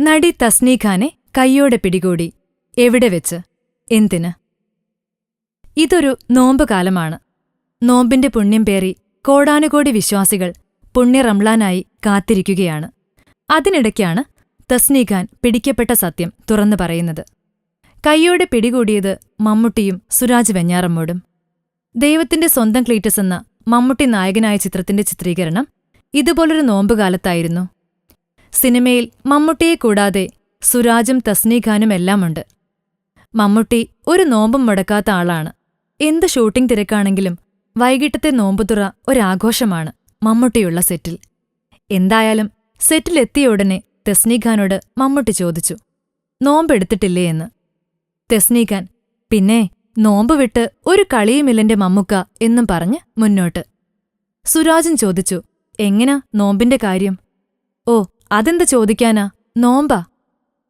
നടി തസ്നീഖാനെ കൈയോടെ പിടികൂടി. എവിടെ വെച്ച്? എന്തിന്? ഇതൊരു നോമ്പ് കാലമാണ്. നോമ്പിന്റെ പുണ്യം പേറി കോടാനുകോടി വിശ്വാസികൾ പുണ്യ റംളാനായി കാത്തിരിക്കുകയാണ്. അതിനിടയ്ക്കാണ് തസ്നീഖാൻ പിടിക്കപ്പെട്ട സത്യം തുറന്നു പറയുന്നത്. കൈയോടെ പിടികൂടിയത് മമ്മൂട്ടിയും സുരാജ് വെഞ്ഞാറമ്മോടും. ദൈവത്തിന്റെ സ്വന്തം ക്ലീറ്റസ് എന്ന മമ്മൂട്ടി നായകനായ ചിത്രത്തിന്റെ ചിത്രീകരണം ഇതുപോലൊരു നോമ്പുകാലത്തായിരുന്നു. സിനിമയിൽ മമ്മൂട്ടിയെ കൂടാതെ സുരാജും തസ്നീഖാനും എല്ലാമുണ്ട്. മമ്മൂട്ടി ഒരു നോമ്പും മുടക്കാത്ത ആളാണ്. എന്ത് ഷൂട്ടിംഗ് തിരക്കാണെങ്കിലും വൈകിട്ടത്തെ നോമ്പുതുറ ഒരാഘോഷമാണ് മമ്മൂട്ടിയുള്ള സെറ്റിൽ. എന്തായാലും സെറ്റിലെത്തിയ ഉടനെ തെസ്നീഖാനോട് മമ്മൂട്ടി ചോദിച്ചു നോമ്പെടുത്തിട്ടില്ലേ എന്ന്? തെസ്നീഖാൻ പിന്നെ നോമ്പ് വിട്ട് ഒരു കളിയുമില്ലെന്റെ മമ്മുക്ക എന്നും പറഞ്ഞ് മുന്നോട്ട്. സുരാജൻ ചോദിച്ചു എങ്ങനാ നോമ്പിന്റെ കാര്യം? ഓ അതെന്ത് ചോദിക്കാനാ? നോമ്പാ?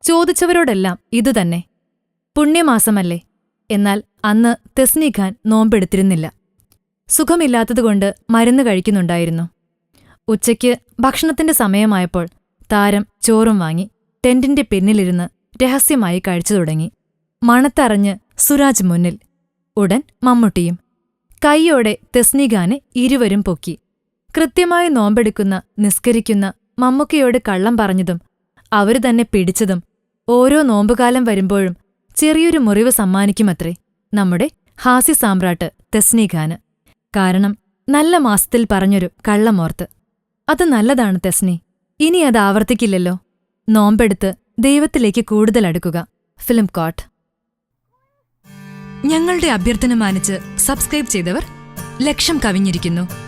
ചോദിച്ചവരോടെല്ലാം ഇതുതന്നെ പുണ്യമാസമല്ലേ? എന്നാൽ അന്ന് തെസ്നീഖാൻ നോമ്പെടുത്തിരുന്നില്ല. സുഖമില്ലാത്തതുകൊണ്ട് മരുന്ന് കഴിക്കുന്നുണ്ടായിരുന്നു. ഉച്ചയ്ക്ക് ഭക്ഷണത്തിന്റെ സമയമായപ്പോൾ താരം ചോറും വാങ്ങി ടെന്റിന്റെ പിന്നിലിരുന്ന് രഹസ്യമായി കഴിച്ചു തുടങ്ങി. മണത്തറിഞ്ഞ് സുരാജ് മുന്നിൽ ഉടൻ മമ്മൂട്ടിയും കൈയോടെ തെസ്നിഖാനെ ഇരുവരും പൊക്കി. കൃത്യമായി നോമ്പെടുക്കുന്ന നിസ്കരിക്കുന്ന മമ്മൂക്കയോട് കള്ളം പറഞ്ഞതും അവരു തന്നെ പിടിച്ചതും ഓരോ നോമ്പുകാലം വരുമ്പോഴും ചെറിയൊരു മുറിവ് സമ്മാനിക്കുമത്രേ. നമ്മുടെ ഹാസ്യ സാമ്രാട്ട് തെസ്നിഖാന്. കാരണം നല്ല മാസത്തിൽ പറഞ്ഞൊരു കള്ളമോർത്ത്. അത് നല്ലതാണ് തെസ്നി. ഇനി അത് ആവർത്തിക്കില്ലല്ലോ. നോമ്പെടുത്ത് ദൈവത്തിലേക്ക് കൂടുതൽ അടുക്കുക. Film coat. ഞങ്ങളുടെ അഭ്യർത്ഥന മാനിച്ച് സബ്സ്ക്രൈബ് ചെയ്തവർ ലക്ഷം കവിഞ്ഞിരിക്കുന്നു.